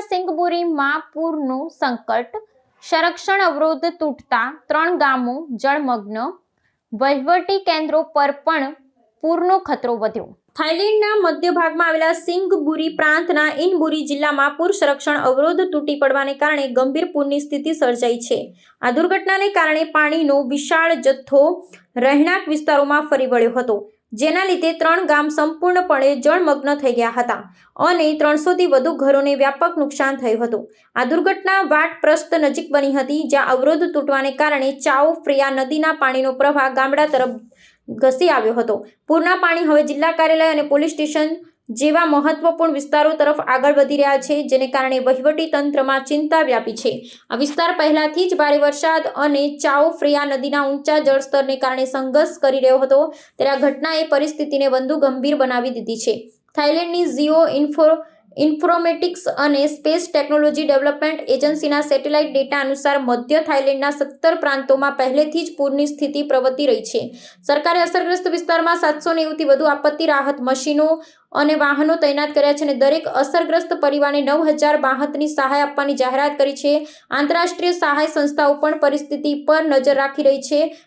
સિંગબુરીમાં પૂરનું સંકટ, સંરક્ષણ અવરોધ તૂટતા ત્રણ ગામો જળમગ્ન, વહીવટી કેન્દ્રો પર પણ પૂરનો ખતરો વધ્યો. થાઇલેન્ડના મધ્ય ભાગમાં આવેલા સિંગબુરી પ્રાંતના ઇનબુરી જિલ્લામાં પૂર સંરક્ષણ અવરોધ તૂટી પડવાને કારણે ગંભીર પૂરની સ્થિતિ સર્જાઈ છે. આ દુર્ઘટનાને કારણે પાણીનો વિશાળ જથ્થો રહેણાંક વિસ્તારોમાં ફરી વળ્યો હતો. જેના લીધે ત્રણ ગામ સંપૂર્ણપણે જળમગ્ન થઈ ગયા હતા અને ત્રણસોથી વધુ ઘરોને વ્યાપક નુકસાન થયું હતું. આ દુર્ઘટના વાટપ્રસ્ત નજીક બની હતી, જ્યાં અવરોધ તૂટવાને કારણે ચાઓ ફ્રિયા નદીના પાણીનો પ્રવાહ ગામડા તરફ ઘસી આવ્યો હતો. પૂરના પાણી હવે જિલ્લા કાર્યાલય અને પોલીસ સ્ટેશન જેવા મહત્વપૂર્ણ વિસ્તારો તરફ આગળ વધી રહ્યા છે, જેને કારણે વહીવટી તંત્રમાં ચિંતા વ્યાપી છે. આ વિસ્તાર પહેલાથી જ ભારે વરસાદ અને ચાઓ ફ્રિયા નદીના ઊંચા જળસ્તરને કારણે સંઘર્ષ કરી રહ્યો હતો, ત્યારે આ ઘટનાએ પરિસ્થિતિને વધુ ગંભીર બનાવી દીધી છે. થાઇલેન્ડની ઝીઓ ઇન્ફો ઇન્ફોર્મેટિક્સ અને સ્પેસ ટેકનોલોજી ડેવલપમેન્ટ એજન્સીના સેટેલાઇટ ડેટા અનુસાર મધ્ય થાઇલેન્ડના સત્તર પ્રાંતોમાં પહેલેથી જ પૂરની સ્થિતિ પ્રવર્તી રહી છે. સરકારે અસરગ્રસ્ત વિસ્તારમાં સાતસો નેવુંથી વધુ આપત્તિ, રાહત મશીનો અને વાહનો તૈનાત કર્યા છે અને દરેક અસરગ્રસ્ત પરિવારને નવ હજાર બાહતની સહાય આપવાની જાહેરાત કરી છે. આંતરરાષ્ટ્રીય સહાય સંસ્થાઓ પણ પરિસ્થિતિ પર નજર રાખી રહી છે.